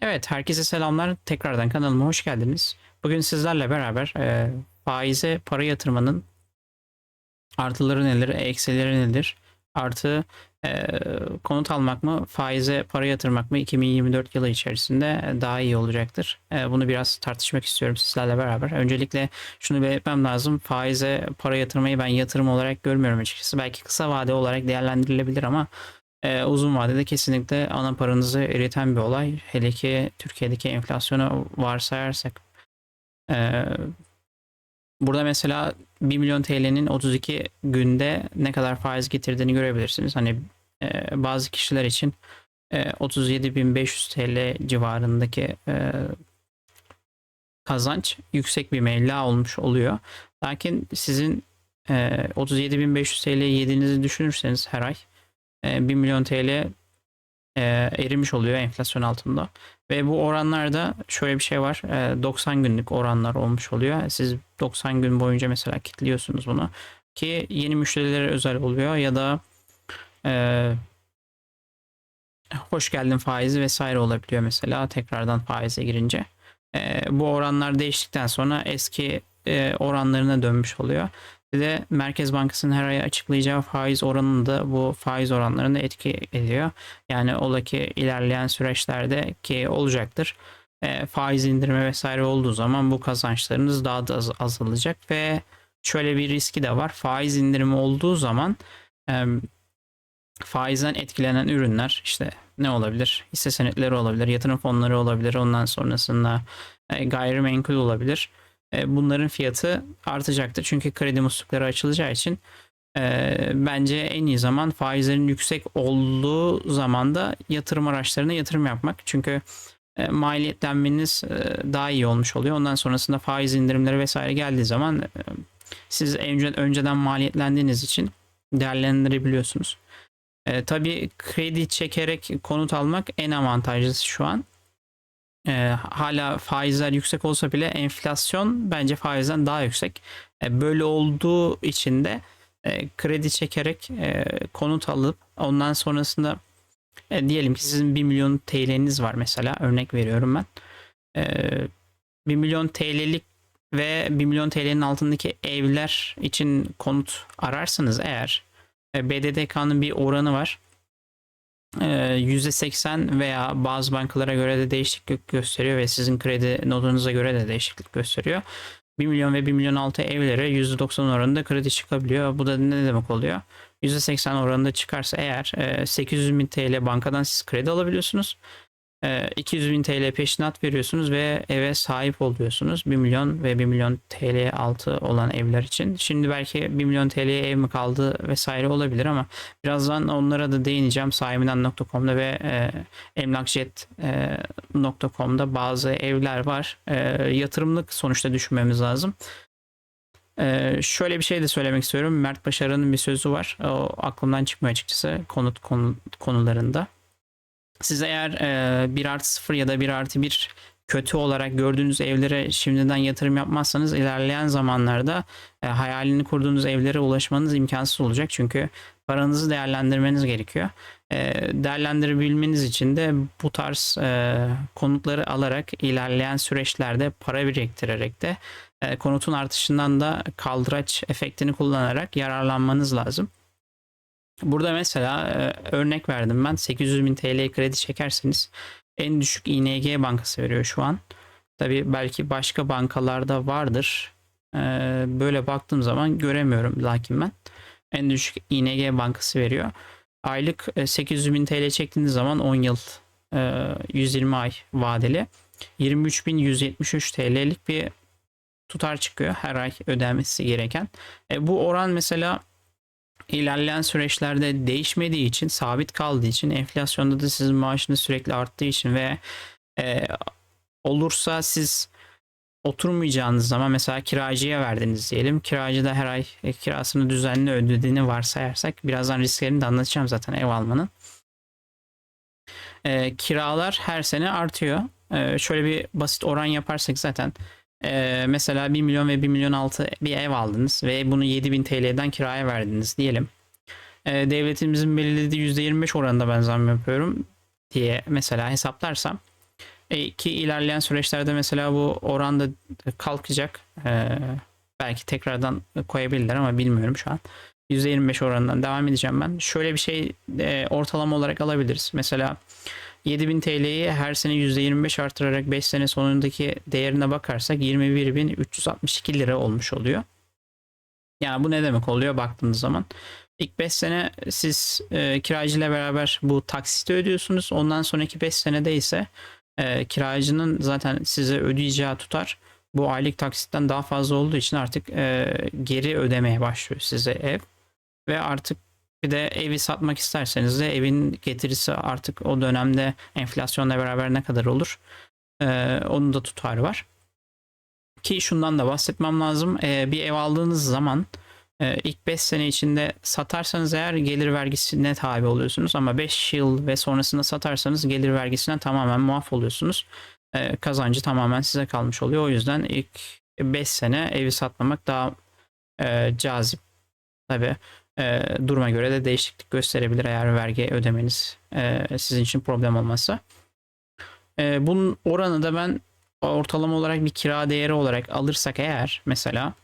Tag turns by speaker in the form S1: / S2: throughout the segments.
S1: Evet, herkese selamlar. Tekrardan kanalıma hoş geldiniz. Bugün sizlerle beraber e, faize para yatırmanın artıları neler, eksileri nedir? Artı e, konut almak mı, faize para yatırmak mı 2024 yılı içerisinde daha iyi olacaktır. E, bunu biraz tartışmak istiyorum sizlerle beraber. Öncelikle şunu belirtmem lazım. Faize para yatırmayı ben yatırım olarak görmüyorum açıkçası. Belki kısa vade olarak değerlendirilebilir ama e, uzun vadede kesinlikle ana paranızı eriten bir olay. Hele ki Türkiye'deki enflasyonu varsayarsak. E, burada mesela 1 milyon TL'nin 32 günde ne kadar faiz getirdiğini görebilirsiniz. Hani e, bazı kişiler için e, 37.500 TL civarındaki e, kazanç yüksek bir meblağ olmuş oluyor. Lakin sizin e, 37.500 TL yediğinizi düşünürseniz her ay 1 milyon TL e, erimiş oluyor enflasyon altında. Ve bu oranlarda şöyle bir şey var. E, 90 günlük oranlar olmuş oluyor. Siz 90 gün boyunca mesela kilitliyorsunuz bunu. Ki yeni müşterilere özel oluyor ya da e, hoş geldin faizi vesaire olabiliyor mesela tekrardan faize girince. E, bu oranlar değiştikten sonra eski e, oranlarına dönmüş oluyor. Bir de Merkez Bankası'nın her ay açıklayacağı faiz oranını da bu faiz oranlarında etki ediyor. Yani ola ki ilerleyen süreçlerde ki olacaktır. E, faiz indirme vesaire olduğu zaman bu kazançlarınız daha da az, azalacak ve şöyle bir riski de var. Faiz indirimi olduğu zaman e, faizden etkilenen ürünler işte ne olabilir? Hisse senetleri olabilir, yatırım fonları olabilir, ondan sonrasında e, gayrimenkul olabilir bunların fiyatı artacaktır. Çünkü kredi muslukları açılacağı için e, bence en iyi zaman faizlerin yüksek olduğu zamanda yatırım araçlarına yatırım yapmak. Çünkü e, maliyetlenmeniz e, daha iyi olmuş oluyor. Ondan sonrasında faiz indirimleri vesaire geldiği zaman e, siz önce, önceden maliyetlendiğiniz için değerlendirebiliyorsunuz. E, tabii kredi çekerek konut almak en avantajlısı şu an e, hala faizler yüksek olsa bile enflasyon bence faizden daha yüksek. E, böyle olduğu için de e, kredi çekerek e, konut alıp ondan sonrasında e, diyelim ki sizin 1 milyon TL'niz var mesela örnek veriyorum ben. E, 1 milyon TL'lik ve 1 milyon TL'nin altındaki evler için konut ararsanız eğer e, BDDK'nın bir oranı var. %80 veya bazı bankalara göre de değişiklik gösteriyor ve sizin kredi notunuza göre de değişiklik gösteriyor. 1 milyon ve 1 milyon altı evlere %90 oranında kredi çıkabiliyor. Bu da ne demek oluyor? %80 oranında çıkarsa eğer 800 bin TL bankadan siz kredi alabiliyorsunuz. 200 ee, bin TL peşinat veriyorsunuz ve eve sahip oluyorsunuz. 1 milyon ve 1 milyon TL altı olan evler için. Şimdi belki 1 milyon TL'ye ev mi kaldı vesaire olabilir ama birazdan onlara da değineceğim. Sahibinden.com'da ve e, emlakjet.com'da bazı evler var. E, yatırımlık sonuçta düşünmemiz lazım. Ee, şöyle bir şey de söylemek istiyorum. Mert Başaran'ın bir sözü var. O aklımdan çıkmıyor açıkçası konut konu, konularında. Siz eğer e, 1 artı 0 ya da 1 artı 1 kötü olarak gördüğünüz evlere şimdiden yatırım yapmazsanız ilerleyen zamanlarda e, hayalini kurduğunuz evlere ulaşmanız imkansız olacak. Çünkü paranızı değerlendirmeniz gerekiyor. E, değerlendirebilmeniz için de bu tarz e, konutları alarak ilerleyen süreçlerde para biriktirerek de e, konutun artışından da kaldıraç efektini kullanarak yararlanmanız lazım. Burada mesela e, örnek verdim ben 800 bin TL kredi çekerseniz en düşük ING bankası veriyor şu an. Tabi belki başka bankalarda vardır. E, böyle baktığım zaman göremiyorum lakin ben. En düşük ING bankası veriyor. Aylık 800 e, bin TL çektiğiniz zaman 10 yıl 120 ay vadeli 23.173 TL'lik bir tutar çıkıyor her ay ödenmesi gereken. bu oran mesela ilerleyen süreçlerde değişmediği için, sabit kaldığı için, enflasyonda da sizin maaşınız sürekli arttığı için ve e, olursa siz oturmayacağınız zaman mesela kiracıya verdiniz diyelim. Kiracı da her ay e, kirasını düzenli ödediğini varsayarsak birazdan risklerini de anlatacağım zaten ev almanın. E, kiralar her sene artıyor. E, şöyle bir basit oran yaparsak zaten ee, mesela 1 milyon ve 1 milyon altı bir ev aldınız ve bunu 7000 TL'den kiraya verdiniz diyelim. Ee, devletimizin belirlediği %25 oranında ben zam yapıyorum diye mesela hesaplarsam E, ki ilerleyen süreçlerde mesela bu oran da kalkacak. E, belki tekrardan koyabilirler ama bilmiyorum şu an. %25 oranından devam edeceğim ben. Şöyle bir şey e, ortalama olarak alabiliriz. Mesela 7000 TL'yi her sene %25 artırarak 5 sene sonundaki değerine bakarsak 21.362 lira olmuş oluyor. Yani bu ne demek oluyor baktığınız zaman? İlk 5 sene siz e, kiracıyla beraber bu taksiti ödüyorsunuz. Ondan sonraki 5 senede ise e, kiracının zaten size ödeyeceği tutar bu aylık taksitten daha fazla olduğu için artık e, geri ödemeye başlıyor size ev. Ve artık bir de evi satmak isterseniz de evin getirisi artık o dönemde enflasyonla beraber ne kadar olur? E, onun da tutarı var. Ki şundan da bahsetmem lazım. E, bir ev aldığınız zaman e, ilk 5 sene içinde satarsanız eğer gelir vergisine tabi oluyorsunuz. Ama 5 yıl ve sonrasında satarsanız gelir vergisinden tamamen muaf oluyorsunuz. E, kazancı tamamen size kalmış oluyor. O yüzden ilk 5 sene evi satmamak daha e, cazip. Tabi e, duruma göre de değişiklik gösterebilir eğer vergi ödemeniz e, sizin için problem olmazsa. E, bunun oranı da ben ortalama olarak bir kira değeri olarak alırsak eğer mesela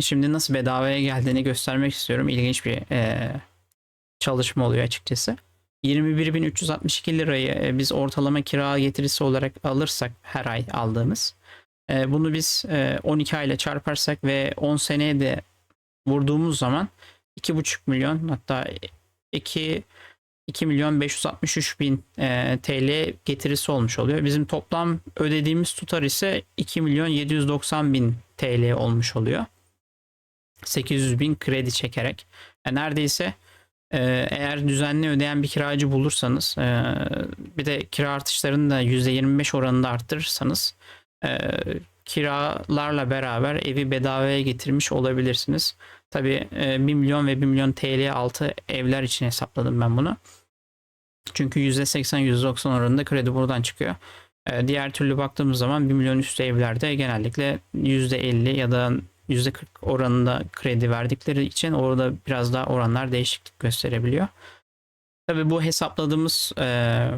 S1: şimdi nasıl bedavaya geldiğini göstermek istiyorum. İlginç bir e, çalışma oluyor açıkçası. 21.362 lirayı e, biz ortalama kira getirisi olarak alırsak her ay aldığımız e, bunu biz e, 12 ay ile çarparsak ve 10 seneye de vurduğumuz zaman 2,5 milyon hatta 2 2 milyon 563 bin e, TL getirisi olmuş oluyor. Bizim toplam ödediğimiz tutar ise 2 milyon 790 bin TL olmuş oluyor. 800 bin kredi çekerek. Yani neredeyse e, eğer düzenli ödeyen bir kiracı bulursanız e, bir de kira artışlarını da %25 oranında arttırırsanız e, kiralarla beraber evi bedavaya getirmiş olabilirsiniz. Tabii e, 1 milyon ve 1 milyon TL altı evler için hesapladım ben bunu. Çünkü %80-%90 oranında kredi buradan çıkıyor. E, diğer türlü baktığımız zaman 1 milyon üstü evlerde genellikle %50 ya da %40 oranında kredi verdikleri için orada biraz daha oranlar değişiklik gösterebiliyor. Tabii bu hesapladığımız e,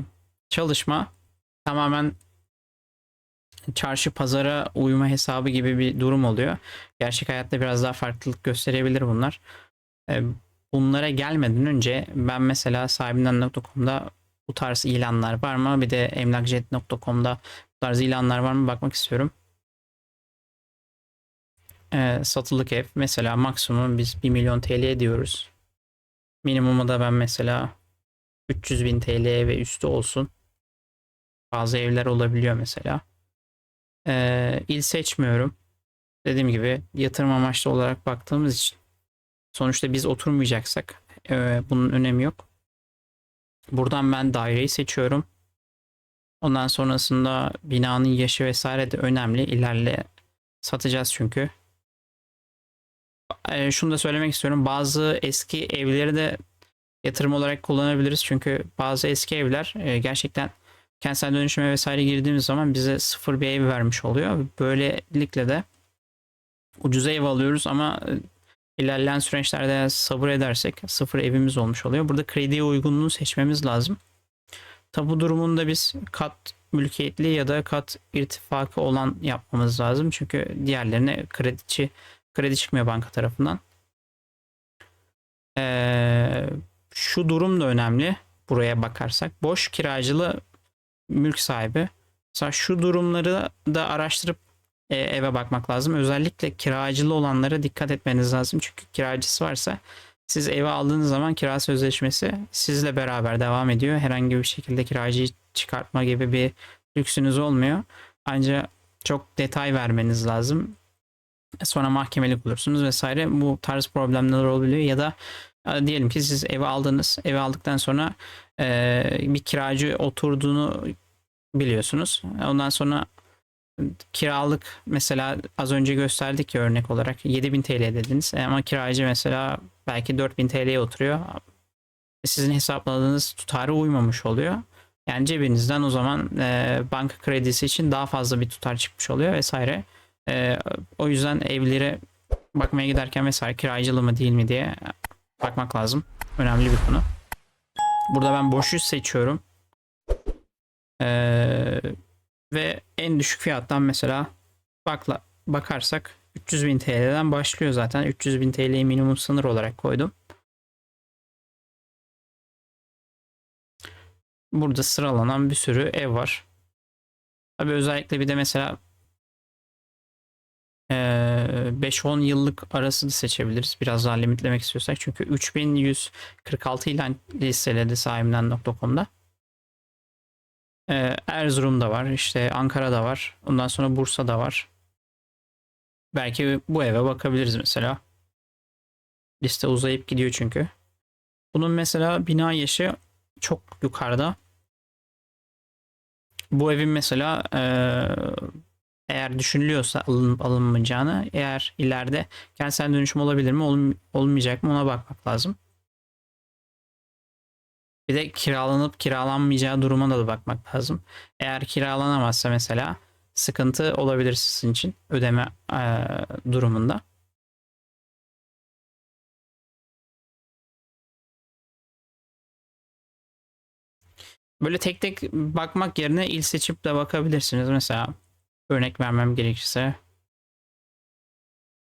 S1: çalışma tamamen çarşı pazara uyma hesabı gibi bir durum oluyor. Gerçek hayatta biraz daha farklılık gösterebilir bunlar. Bunlara gelmeden önce ben mesela sahibinden.com'da bu tarz ilanlar var mı? Bir de emlakjet.com'da bu tarz ilanlar var mı? Bakmak istiyorum. Satılık ev mesela maksimum biz 1 milyon TL diyoruz. Minimumu da ben mesela 300 bin TL ve üstü olsun. Bazı evler olabiliyor mesela. E, il seçmiyorum. Dediğim gibi yatırım amaçlı olarak baktığımız için sonuçta biz oturmayacaksak e, bunun önemi yok. Buradan ben daireyi seçiyorum. Ondan sonrasında binanın yaşı vesaire de önemli. İlerle satacağız çünkü. E, şunu da söylemek istiyorum. Bazı eski evleri de yatırım olarak kullanabiliriz. Çünkü bazı eski evler e, gerçekten kentsel dönüşüme vesaire girdiğimiz zaman bize sıfır bir ev vermiş oluyor. Böylelikle de ucuza ev alıyoruz ama e, ilerleyen süreçlerde sabır edersek sıfır evimiz olmuş oluyor. Burada krediye uygunluğunu seçmemiz lazım. Tabi bu durumunda biz kat mülkiyetli ya da kat irtifakı olan yapmamız lazım. Çünkü diğerlerine krediçi kredi çıkmıyor banka tarafından. Ee, şu durum da önemli buraya bakarsak. Boş kiracılı mülk sahibi. Mesela şu durumları da araştırıp e, eve bakmak lazım. Özellikle kiracılı olanlara dikkat etmeniz lazım. Çünkü kiracısı varsa siz eve aldığınız zaman kira sözleşmesi sizle beraber devam ediyor. Herhangi bir şekilde kiracıyı çıkartma gibi bir lüksünüz olmuyor. Ancak çok detay vermeniz lazım. Sonra mahkemelik olursunuz vesaire. Bu tarz problemler olabiliyor ya da e, diyelim ki siz evi aldınız. Evi aldıktan sonra e, bir kiracı oturduğunu biliyorsunuz. Ondan sonra kiralık mesela az önce gösterdik ya örnek olarak 7000 TL dediniz ama kiracı mesela belki 4000 TL'ye oturuyor. Sizin hesapladığınız tutara uymamış oluyor. Yani cebinizden o zaman e, banka kredisi için daha fazla bir tutar çıkmış oluyor vesaire. E, o yüzden evlere bakmaya giderken vesaire kiracılı mı değil mi diye bakmak lazım. Önemli bir konu. Burada ben boş yüz seçiyorum. Ee, ve en düşük fiyattan mesela bakla, bakarsak 300 bin TL'den başlıyor zaten. 300 bin TL'yi minimum sınır olarak koydum. Burada sıralanan bir sürü ev var. Tabii özellikle bir de mesela eee, 5-10 yıllık arasını seçebiliriz. Biraz daha limitlemek istiyorsak. Çünkü 3146 ilan listeledi sahimden.com'da. Eee, Erzurum'da var, işte Ankara'da var. Ondan sonra Bursa'da var. Belki bu eve bakabiliriz mesela. Liste uzayıp gidiyor çünkü. Bunun mesela bina yaşı çok yukarıda. Bu evin mesela eee, eğer düşünülüyorsa alınıp alınmayacağını eğer ileride kentsel dönüşüm olabilir mi olm- olmayacak mı ona bakmak lazım. Bir de kiralanıp kiralanmayacağı duruma da bakmak lazım. Eğer kiralanamazsa mesela sıkıntı olabilir sizin için ödeme eee, durumunda. Böyle tek tek bakmak yerine il seçip de bakabilirsiniz. Mesela örnek vermem gerekirse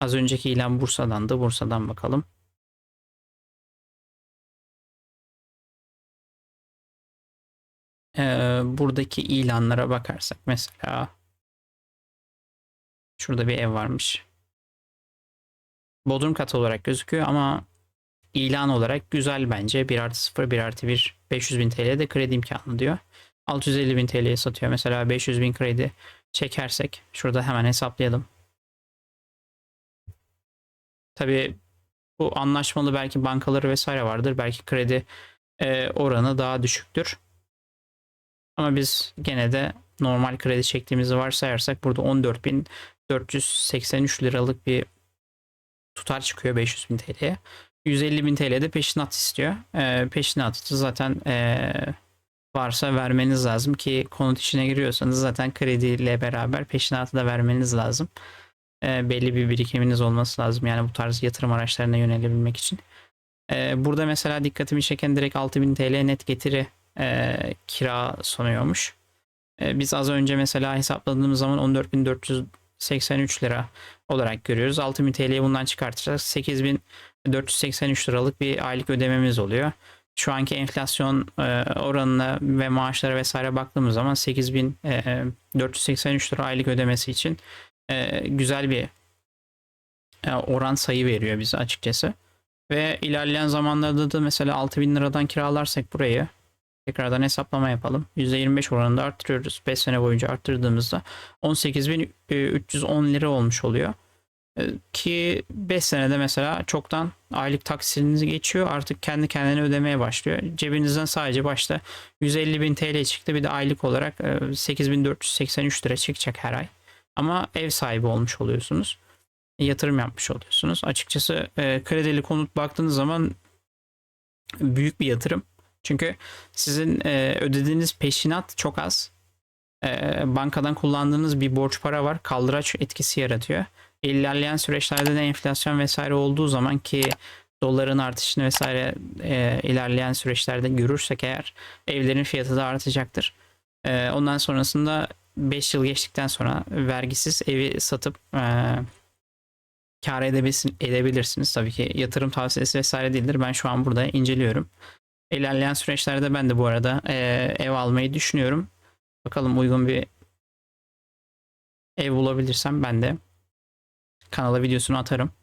S1: az önceki ilan Bursa'dandı. Bursa'dan bakalım. Ee, buradaki ilanlara bakarsak mesela şurada bir ev varmış. Bodrum katı olarak gözüküyor ama ilan olarak güzel bence. 1 artı 0, 1 artı 1, 500 bin TL de kredi imkanı diyor. 650 bin TL'ye satıyor. Mesela 500 bin kredi çekersek şurada hemen hesaplayalım. Tabii bu anlaşmalı belki bankaları vesaire vardır. Belki kredi e, oranı daha düşüktür. Ama biz gene de normal kredi çektiğimizi varsayarsak burada 14.483 liralık bir tutar çıkıyor 500 bin TL'ye. 150 bin TL de peşinat istiyor. E, peşinatı zaten e, varsa vermeniz lazım ki konut işine giriyorsanız zaten krediyle beraber peşinatı da vermeniz lazım. E, belli bir birikiminiz olması lazım yani bu tarz yatırım araçlarına yönelebilmek için. E, burada mesela dikkatimi çeken direkt 6000 TL net getiri e, kira sunuyormuş. E, biz az önce mesela hesapladığımız zaman 14.483 lira olarak görüyoruz. 6000 TL'yi bundan çıkartırsak 8483 liralık bir aylık ödememiz oluyor. Şu anki enflasyon e, oranına ve maaşlara vesaire baktığımız zaman 8483 lira aylık ödemesi için e, güzel bir e, oran sayı veriyor bize açıkçası. Ve ilerleyen zamanlarda da mesela 6000 liradan kiralarsak burayı tekrardan hesaplama yapalım. %25 oranında arttırıyoruz. 5 sene boyunca arttırdığımızda 18.310 lira olmuş oluyor. E, Ki 5 senede mesela çoktan aylık taksitiniz geçiyor. Artık kendi kendine ödemeye başlıyor. Cebinizden sadece başta 150 bin TL çıktı. Bir de aylık olarak e, 8483 lira çıkacak her ay. Ama ev sahibi olmuş oluyorsunuz. Yatırım yapmış oluyorsunuz. Açıkçası e, kredili konut baktığınız zaman büyük bir yatırım. Çünkü sizin e, ödediğiniz peşinat çok az. E, bankadan kullandığınız bir borç para var. Kaldıraç etkisi yaratıyor. İlerleyen süreçlerde de enflasyon vesaire olduğu zaman ki doların artışını vesaire e, ilerleyen süreçlerde görürsek eğer evlerin fiyatı da artacaktır. E, ondan sonrasında 5 yıl geçtikten sonra vergisiz evi satıp e, kar edebilirsiniz. Tabii ki yatırım tavsiyesi vesaire değildir. Ben şu an burada inceliyorum. İlerleyen süreçlerde ben de bu arada e, ev almayı düşünüyorum. Bakalım uygun bir ev bulabilirsem ben de kanala videosunu atarım.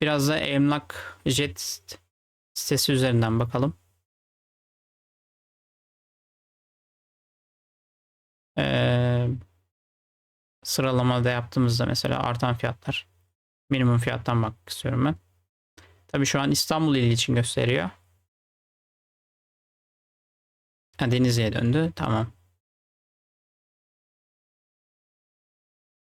S1: Biraz da emlak jet sitesi üzerinden bakalım. Ee, sıralamada yaptığımızda mesela artan fiyatlar. Minimum fiyattan bakmak istiyorum ben. Tabii şu an İstanbul ili için gösteriyor. Ha, Denizli'ye döndü. Tamam.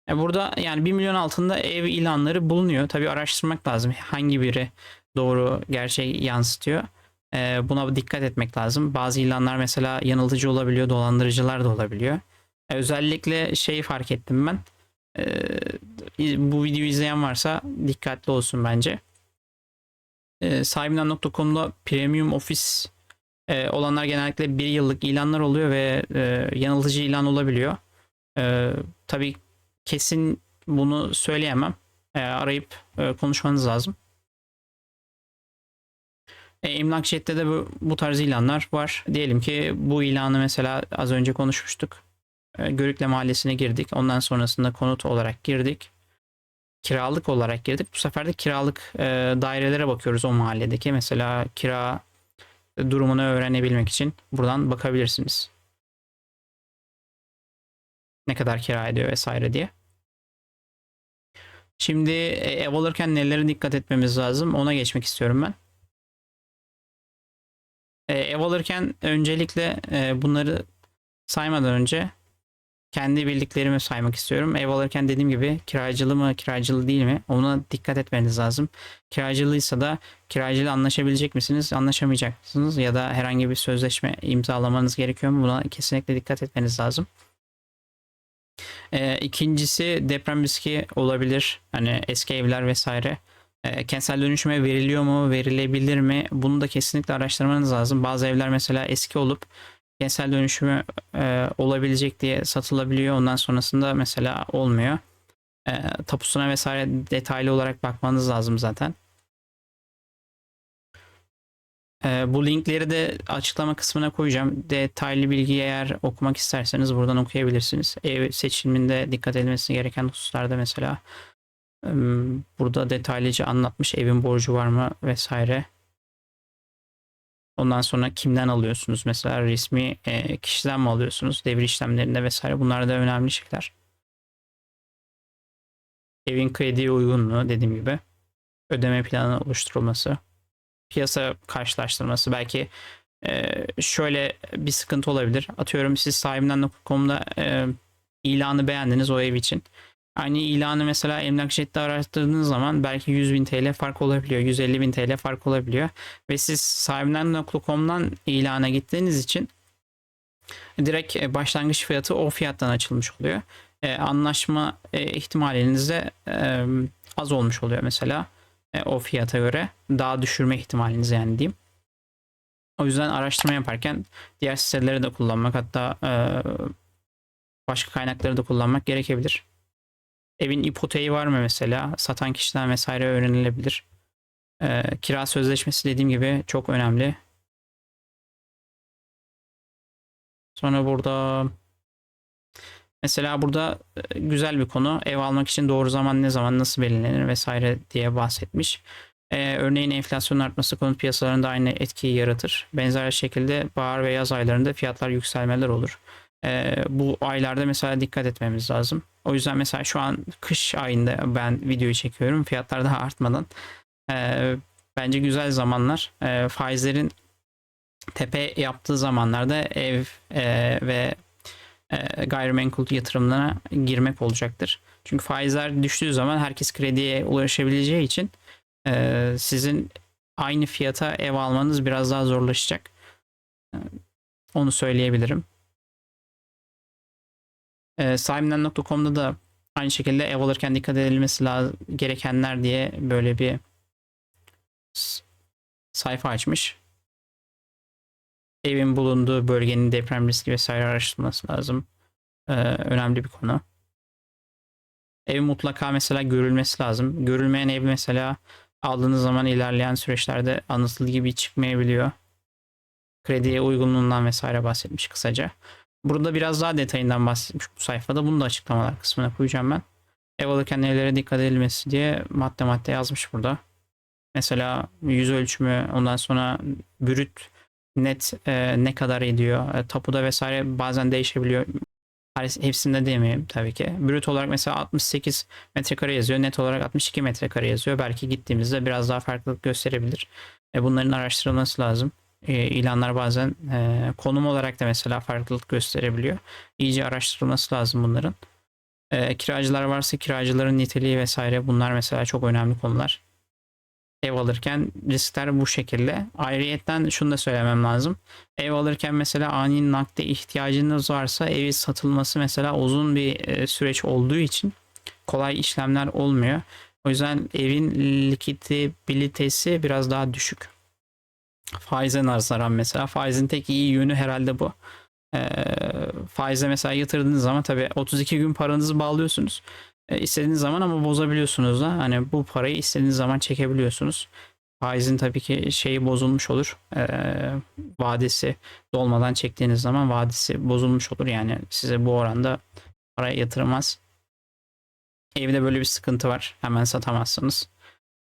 S1: E burada yani 1 milyon altında ev ilanları bulunuyor. Tabii araştırmak lazım. Hangi biri doğru gerçeği yansıtıyor. E, buna dikkat etmek lazım. Bazı ilanlar mesela yanıltıcı olabiliyor, dolandırıcılar da olabiliyor. E, özellikle şeyi fark ettim ben. E, bu videoyu izleyen varsa dikkatli olsun bence. E, sahibinden.com'da premium ofis e, olanlar genellikle bir yıllık ilanlar oluyor ve e, yanıltıcı ilan olabiliyor. E, tabii kesin bunu söyleyemem. E, arayıp e, konuşmanız lazım. E, Emlakjet'te de bu, bu tarz ilanlar var. Diyelim ki bu ilanı mesela az önce konuşmuştuk. E, Görükle Mahallesi'ne girdik. Ondan sonrasında konut olarak girdik. Kiralık olarak girdik. Bu sefer de kiralık e, dairelere bakıyoruz o mahalledeki. Mesela kira durumunu öğrenebilmek için buradan bakabilirsiniz. Ne kadar kira ediyor vesaire diye. Şimdi e, ev alırken nelere dikkat etmemiz lazım ona geçmek istiyorum ben. E, ev alırken öncelikle e, bunları saymadan önce kendi bildiklerimi saymak istiyorum. Ev alırken dediğim gibi kiracılı mı kiracılı değil mi ona dikkat etmeniz lazım. Kiracılıysa da kiracıyla anlaşabilecek misiniz anlaşamayacak mısınız ya da herhangi bir sözleşme imzalamanız gerekiyor mu buna kesinlikle dikkat etmeniz lazım. E, ikincisi deprem riski olabilir. Hani eski evler vesaire. E, kentsel dönüşüme veriliyor mu, verilebilir mi? Bunu da kesinlikle araştırmanız lazım. Bazı evler mesela eski olup kentsel dönüşümü e, olabilecek diye satılabiliyor. Ondan sonrasında mesela olmuyor. E, tapusuna vesaire detaylı olarak bakmanız lazım zaten. E, bu linkleri de açıklama kısmına koyacağım. Detaylı bilgiyi eğer okumak isterseniz buradan okuyabilirsiniz. Ev seçiminde dikkat edilmesi gereken hususlarda mesela e, burada detaylıca anlatmış evin borcu var mı vesaire. Ondan sonra kimden alıyorsunuz? Mesela resmi e, kişiden mi alıyorsunuz? Devir işlemlerinde vesaire. Bunlar da önemli şeyler. Evin krediye uygunluğu dediğim gibi. Ödeme planı oluşturulması. Piyasa karşılaştırması. Belki e, şöyle bir sıkıntı olabilir. Atıyorum siz sahibinden.com'da e, ilanı beğendiniz o ev için. Aynı ilanı mesela Emlakjet'te araştırdığınız zaman belki 100 bin TL fark olabiliyor. 150 bin TL fark olabiliyor. Ve siz sahibinden.com'dan ilana gittiğiniz için direkt e, başlangıç fiyatı o fiyattan açılmış oluyor. Ee, anlaşma e, ihtimaliniz de e, az olmuş oluyor mesela e, o fiyata göre. Daha düşürme ihtimaliniz yani diyeyim. O yüzden araştırma yaparken diğer siteleri de kullanmak hatta e, başka kaynakları da kullanmak gerekebilir. Evin ipoteği var mı mesela? Satan kişiden vesaire öğrenilebilir. Ee, kira sözleşmesi dediğim gibi çok önemli. Sonra burada mesela burada e, güzel bir konu. Ev almak için doğru zaman ne zaman nasıl belirlenir vesaire diye bahsetmiş. Ee, örneğin enflasyon artması konut piyasalarında aynı etkiyi yaratır. Benzer şekilde bahar ve yaz aylarında fiyatlar yükselmeler olur. Ee, bu aylarda mesela dikkat etmemiz lazım. O yüzden mesela şu an kış ayında ben videoyu çekiyorum. Fiyatlar daha artmadan. Ee, bence güzel zamanlar. Ee, faizlerin tepe yaptığı zamanlarda ev e, ve e, gayrimenkul yatırımlarına girmek olacaktır. Çünkü faizler düştüğü zaman herkes krediye ulaşabileceği için e, sizin aynı fiyata ev almanız biraz daha zorlaşacak. E, onu söyleyebilirim. E, sahibinden.com'da da aynı şekilde ev alırken dikkat edilmesi lazım, gerekenler diye böyle bir sayfa açmış. Evin bulunduğu bölgenin deprem riski vesaire araştırılması lazım. Ee, önemli bir konu. Ev mutlaka mesela görülmesi lazım. Görülmeyen ev mesela aldığınız zaman ilerleyen süreçlerde anlatıldığı gibi çıkmayabiliyor. Krediye uygunluğundan vesaire bahsetmiş kısaca. Burada biraz daha detayından bahsetmiş bu sayfada. Bunu da açıklamalar kısmına koyacağım ben. Ev alırken nelere dikkat edilmesi diye madde madde yazmış burada. Mesela yüz ölçümü ondan sonra brüt net e, ne kadar ediyor. E, tapuda vesaire bazen değişebiliyor. Hepsinde demeyeyim tabii ki. Brüt olarak mesela 68 metrekare yazıyor. Net olarak 62 metrekare yazıyor. Belki gittiğimizde biraz daha farklılık gösterebilir. E, bunların araştırılması lazım e, ilanlar bazen e, konum olarak da mesela farklılık gösterebiliyor. İyice araştırılması lazım bunların. E, kiracılar varsa kiracıların niteliği vesaire bunlar mesela çok önemli konular. Ev alırken riskler bu şekilde. Ayrıyetten şunu da söylemem lazım. Ev alırken mesela ani nakde ihtiyacınız varsa evi satılması mesela uzun bir e, süreç olduğu için kolay işlemler olmuyor. O yüzden evin likiditesi biraz daha düşük faize nazaran mesela. Faizin tek iyi yönü herhalde bu. Ee, faize mesela yatırdığınız zaman tabii 32 gün paranızı bağlıyorsunuz. Ee, istediğiniz zaman ama bozabiliyorsunuz da. Hani bu parayı istediğiniz zaman çekebiliyorsunuz. Faizin tabii ki şeyi bozulmuş olur. Ee, vadesi dolmadan çektiğiniz zaman vadesi bozulmuş olur. Yani size bu oranda para yatırmaz. Evde böyle bir sıkıntı var. Hemen satamazsınız.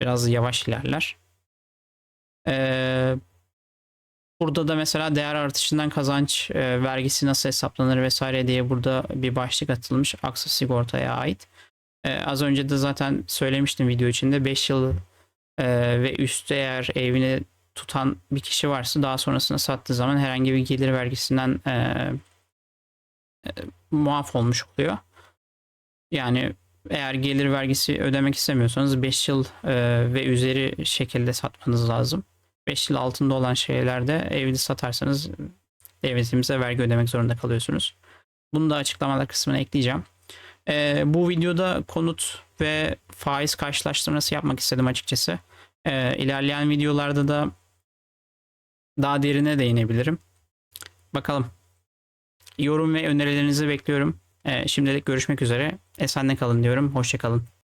S1: Biraz yavaş ilerler. Ee, burada da mesela değer artışından kazanç e, vergisi nasıl hesaplanır vesaire diye burada bir başlık atılmış. Aksa sigortaya ait. Ee, az önce de zaten söylemiştim video içinde 5 yıl e, ve üstü eğer evini tutan bir kişi varsa daha sonrasında sattığı zaman herhangi bir gelir vergisinden e, e, muaf olmuş oluyor. Yani eğer gelir vergisi ödemek istemiyorsanız 5 yıl e, ve üzeri şekilde satmanız lazım. 5 yıl altında olan şeylerde evini satarsanız devletimize vergi ödemek zorunda kalıyorsunuz. Bunu da açıklamalar kısmına ekleyeceğim. E, bu videoda konut ve faiz karşılaştırması yapmak istedim açıkçası. E, ilerleyen videolarda da daha derine değinebilirim. Bakalım. Yorum ve önerilerinizi bekliyorum. E, şimdilik görüşmek üzere. Esenle kalın diyorum. Hoşçakalın.